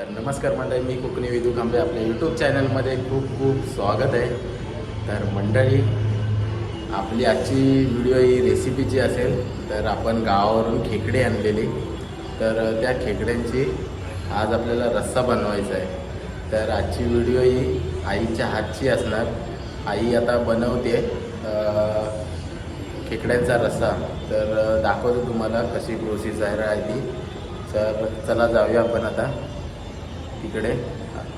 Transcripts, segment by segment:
तर नमस्कार मंडळी मी कोकणी विदू कांबळे आपल्या यूट्यूब चॅनलमध्ये खूप खूप स्वागत आहे. तर मंडळी आपली आजची व्हिडिओ ही रेसिपीची असेल तर आपण गावावरून खेकडे आणलेली. तर त्या खेकड्यांची आज आपल्याला रस्सा बनवायचा आहे. तर आजची व्हिडिओ ही आईच्या हातची असणार. आई आता बनवते खेकड्यांचा रस्सा. तर दाखवतो तुम्हाला कशी प्रोसेस आहे ती तर चला जाऊया आपण आता. तिकडे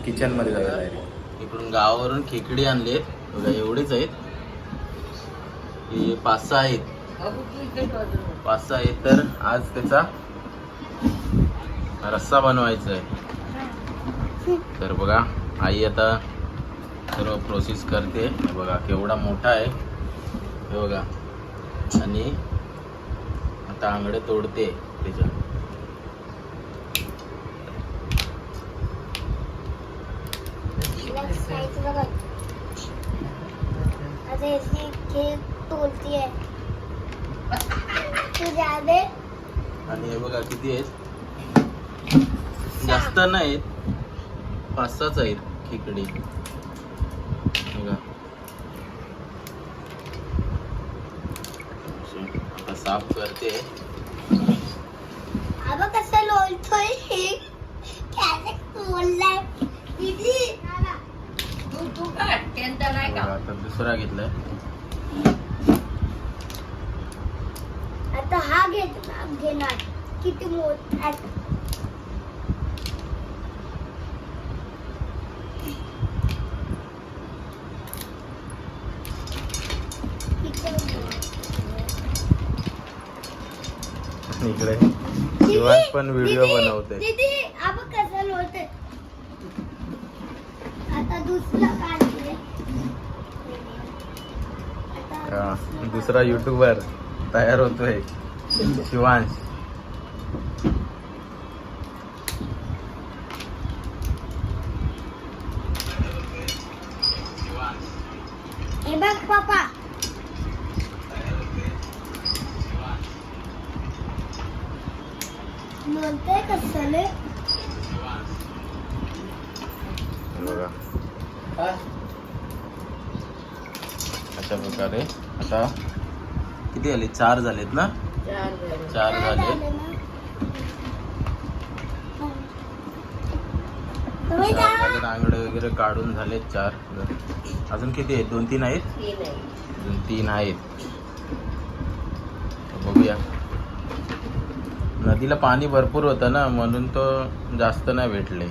किचनमध्ये जाऊया डायरेक्ट इकडून गावावरून खेकडी आणले बघा एवढेच आहेत. हे पाच सहा आहेत. पाच सहा आहेत तर आज त्याचा रस्सा बनवायचा आहे. तर बघा आई आता सर्व प्रोसेस करते. बघा केवढा मोठा आहे. हे बघा. आणि आता आंगडे तोडते त्याच्या अरे ऐसी खेल तोड़ती है तू जा दे आणि हे बघा किती आहेत? जास्त नाहीत. पाच सहाच आहेत खेकडी. बघा. आता साफ करते. कसं लोळतोय हे? आता दुसरा घेतलाय. आता हा घेतला घेणार. किती मोठा इकडे शिवांश पण व्हिडिओ बनवते दीदी अब कसं आता हा, दुसरं दुसरा युट्यूबर तयार होतोय शिवांश हे बघ पापा बोलते हे बघा. अशा प्रकारे. आता किती झाले? चार झालेत ना? चार झाले. आंगडे वगैरे काढून झाले चार. अजून किती आहेत? दोन तीन आहेत. अजून तीन आहेत. बघूया. नदीला पाणी भरपूर होतं ना म्हणून तो जास्त नाही भेटले.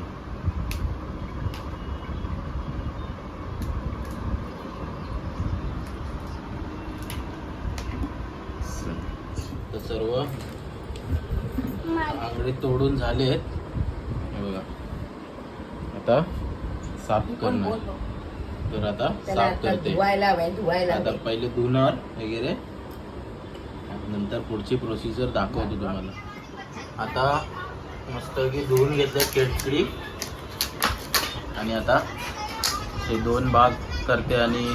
तर सर्व आंगडे तोडून झालेत. हे बघा. आता साफ करणार. तर आता साफ करते. आता. पहिले धुणार वगैरे. नंतर पुढची प्रोसिजर दाखवतो तुम्हाला. आता मस्तपैकी धुवून घेतलं खेळखडी आणि आता हे दोन भाग करते आणि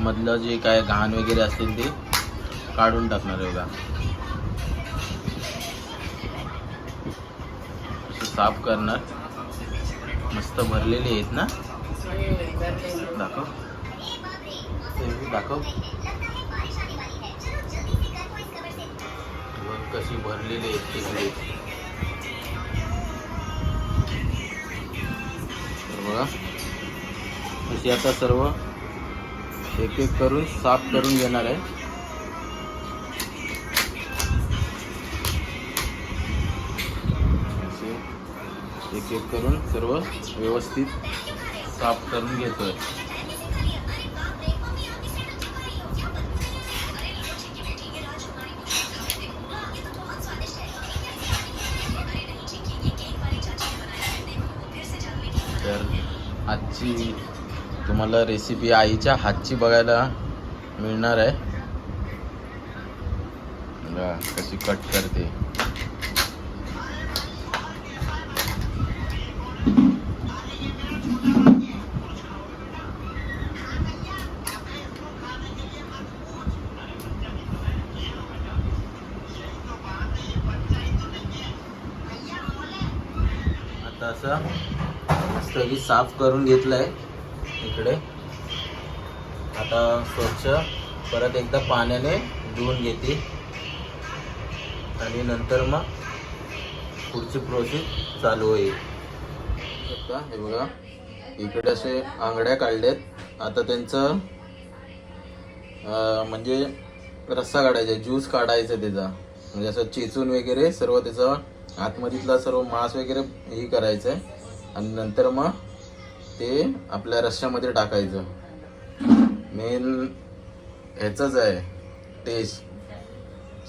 मधलं जे काय घाण वगैरे असतील ते काढून टाकणार आहे बघा. साफ करणार. मस्त भरलेले आहेत ना. दाखव. दाखव. भरलेले आहेत तर बघा अशी आता सर्व एक एक करून साफ करून घेणार आहे. एक एक करून सर्व व्यवस्थित साफ करून घेतोय. रेसिपी तुम्हाला रेसिपी आईच्या हातची बघायला मिळणार आहे. कशी कट करते. मस्तपैकी साफ करून घेतलंय. इकडे. आता स्वच्छ. परत एकदा पाण्याने धुवून घेते. आणि नंतर मग पुढची प्रोसेस चालू होईल. आता हे बघा. इकडे असे आंगड्या काढल्यात आता त्यांचं म्हणजे रस्सा काढायचा ज्यूस काढायचा त्याचा. म्हणजे असं चेचून वगैरे सर्व त्याचा आतमधीतला सर्व मांस वगैरे हे करायचं आहे आणि नंतर मग ते आपल्या रश्श्यामध्ये टाकायचं. मेन ह्याचंच आहे टेस्ट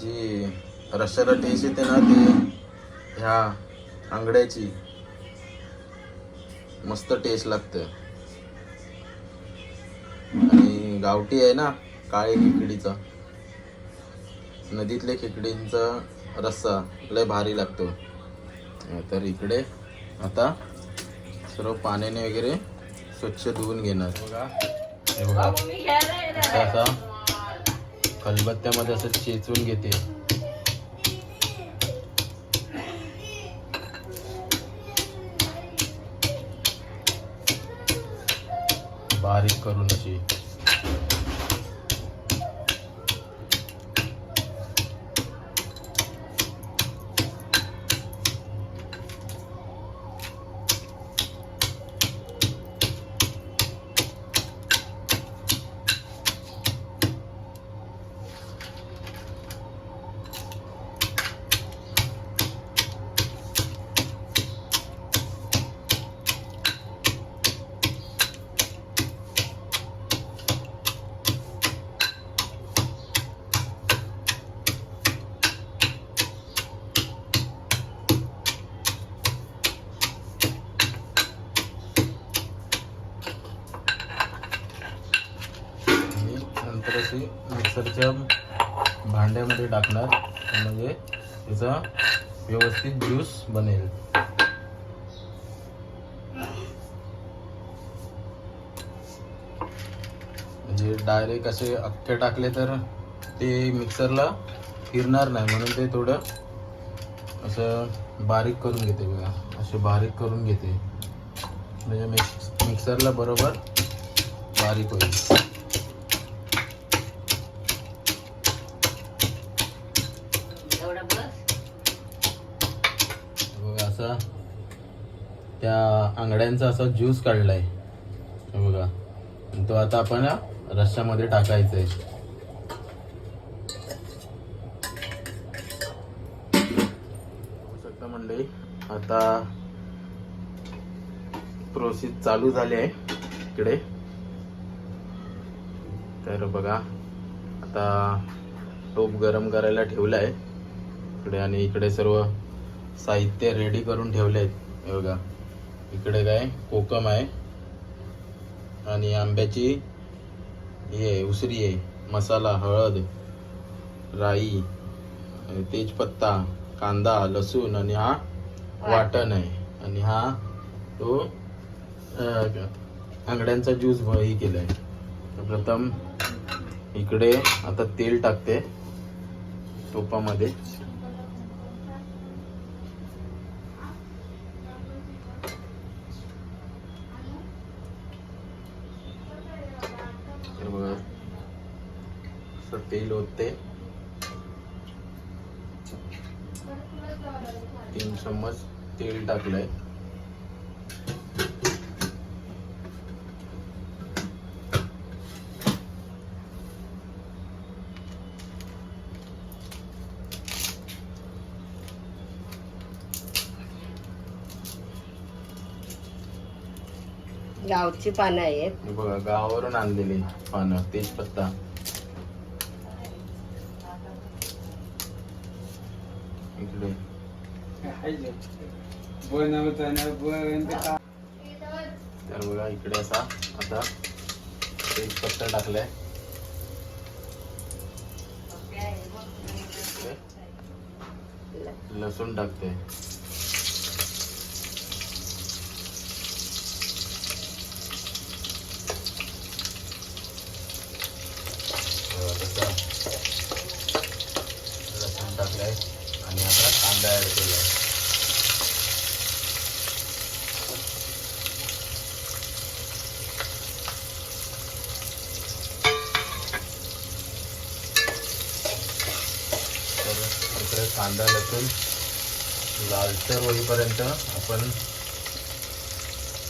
जी रश्श्याला टेस्ट येते ना ते ह्या आंगड्याची मस्त टेस्ट लागतं. आणि गावठी आहे ना काळे खेकडीचा. नदीतल्या खेकडींचा रस्सा लय भारी लागतो. तर इकडे आता सर्व पाण्याने वगैरे स्वच्छ धुवून घेणार. बघा. हे बघा. असं असा खलबत्त्यामध्ये असं चेचून घेते. बारीक करून अशी आणि नंतर अशी मिक्सरच्या भांड्यामध्ये टाकणार. म्हणजे त्याचा व्यवस्थित ज्यूस बनेल. म्हणजे डायरेक्ट असे अख्खे टाकले तर ते मिक्सरला फिरणार नाही. म्हणून ते थोडं असं बारीक करून घेते बघा. असे बारीक करून घेते. म्हणजे मिक्स मिक्सरला बरोबर बारीक होईल एवढा बस बघा असा त्या आंगड्यांचा असा ज्यूस काढलाय. बघा. तो आता आपण रश्श्यामध्ये टाकायचा आहे मंडळी आता प्रोसेस चालू झाली आहे इकडे. तर बघा आता टोप गरम करायला ठेवला आहे इकडे आणि इकडे सर्व साहित्य रेडी करून ठेवले आहेत बघा. इकडे काय? कोकम आहे. आणि आंब्याची हे आहे, उसरी आहे. मसाला हळद राई तेजपत्ता कांदा लसूण आणि हा वाटण. आहे. आणि हा तो आंगड्यांचा ज्यूस हे केलाय. प्रथम इकडे आता तेल टाकते टोपामध्ये तर बघा होते तीन चम्मच तेल टाकलंय. गावची पानं आहेत. बघा गावावरून आणलेली पानं तेजपत्ता. तर बघा इकडे असा आता। तेजपत्ता टाकलाय लसूण टाकते तसा कांदा लसूण लालसर होईपर्यंत आपण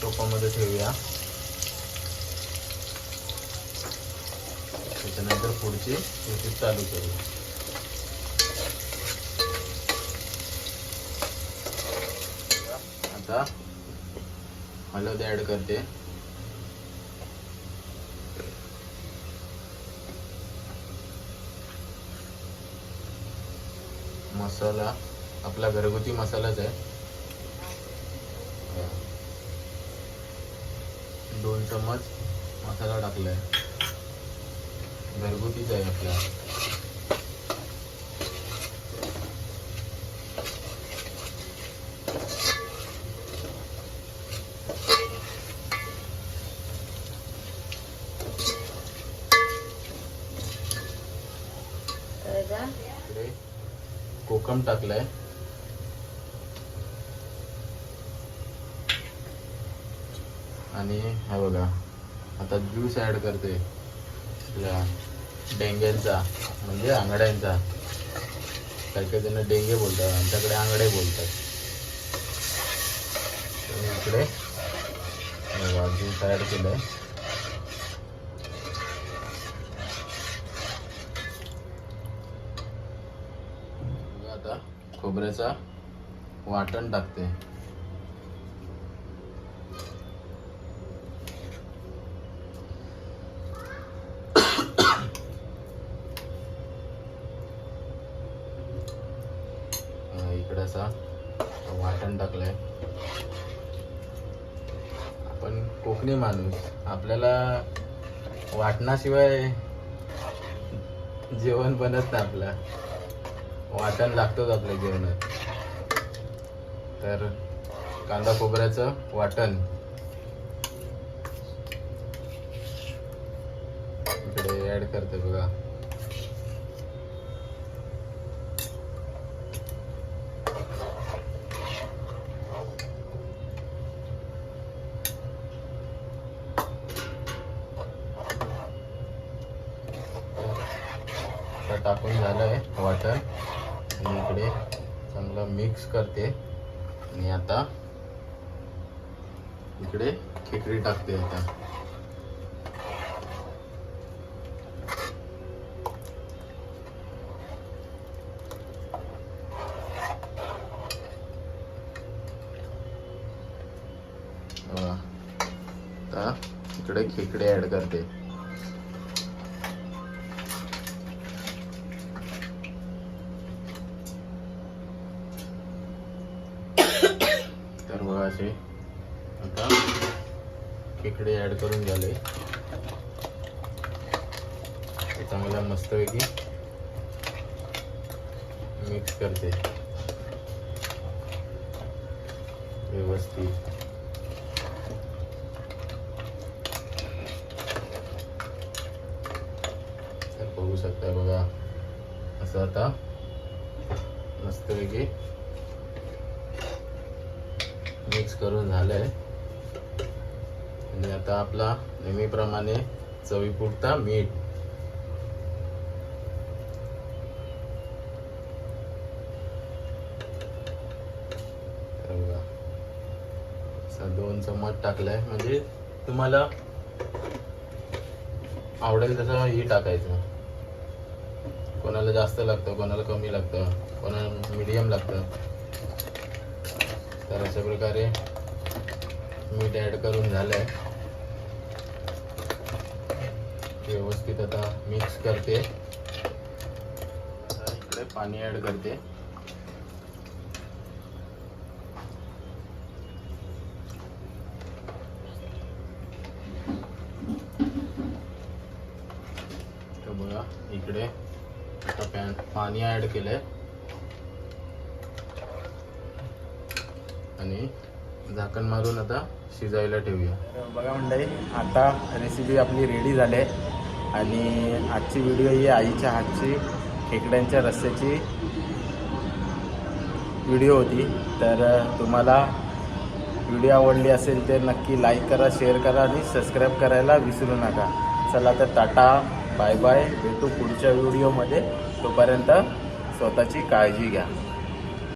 टोपामध्ये ठेवूया. त्याच्यानंतर पुढची प्रोसेस चालू करू आता हळद ॲड करते. मसाला आपला घरगुती मसालाच आहे. दोन चम्मच मसाला टाकलाय. घरगुतीच आहे आपला. कोकम टाकलाय. आणि हा बघा आता ज्यूस ॲड करते. आपल्या डेंग्यांचा म्हणजे आंगड्यांचा. काही काही जण डेंगे बोलतात आमच्याकडे आंगडे बोलतात. इकडे ज्यूस ॲड केलंय. आहे आता खोबऱ्याचा वाटण टाकते. इकडे असा वाटण टाकलंय. आपण कोकणी माणूस आपल्याला वाटणाशिवाय जेवण बनत नाही आपलं. वाटण लागतंच आपल्या जेवणात. तर कांदा खोबऱ्याचं वाटण. इकडे ऍड करते बघा. टाकून टाकून झालंय वाटण. मिक्स करते. आणि आता इकडे खिचडी टाकते आता. आता इकडे खेकडे ऍड करते तर बघा असे आता खेकडे ऍड करून झाले. ते चांगला मस्तपैकी मिक्स करते. व्यवस्थित. तर बघू शकता बघा असं आता मस्तपैकी मिक्स करून झालंय. आणि आता आपला नेहमीप्रमाणे चवीपुरता मीठ. दोन चम्मच टाकलाय. म्हणजे तुम्हाला आवडेल तसं ही टाकायचं. कोणाला जास्त लागतं कोणाला कमी लागतं कोणाला मीडियम लागतं. तर अशा प्रकारे मीठ ॲड करून झालंय. व्यवस्थित आता मिक्स करते. इकडे पाणी ॲड करते. तर बघा इकडे आता पॅन पाणी ॲड केलंय. आणि झाकण मारून आता शिजायला ठेवूया. बघा म्हणलंय आता रेसिपी आपली रेडी झाली आहे. आणि आजची व्हिडिओ ही आईच्या हातची खेकड्यांच्या रस्त्याची व्हिडिओ होती. तर तुम्हाला व्हिडिओ आवडली असेल तर नक्की लाईक करा शेअर करा आणि सबस्क्राईब करायला विसरू नका. चला तर टाटा बाय बाय भेटू पुढच्या व्हिडिओमध्ये तोपर्यंत स्वतःची काळजी घ्या.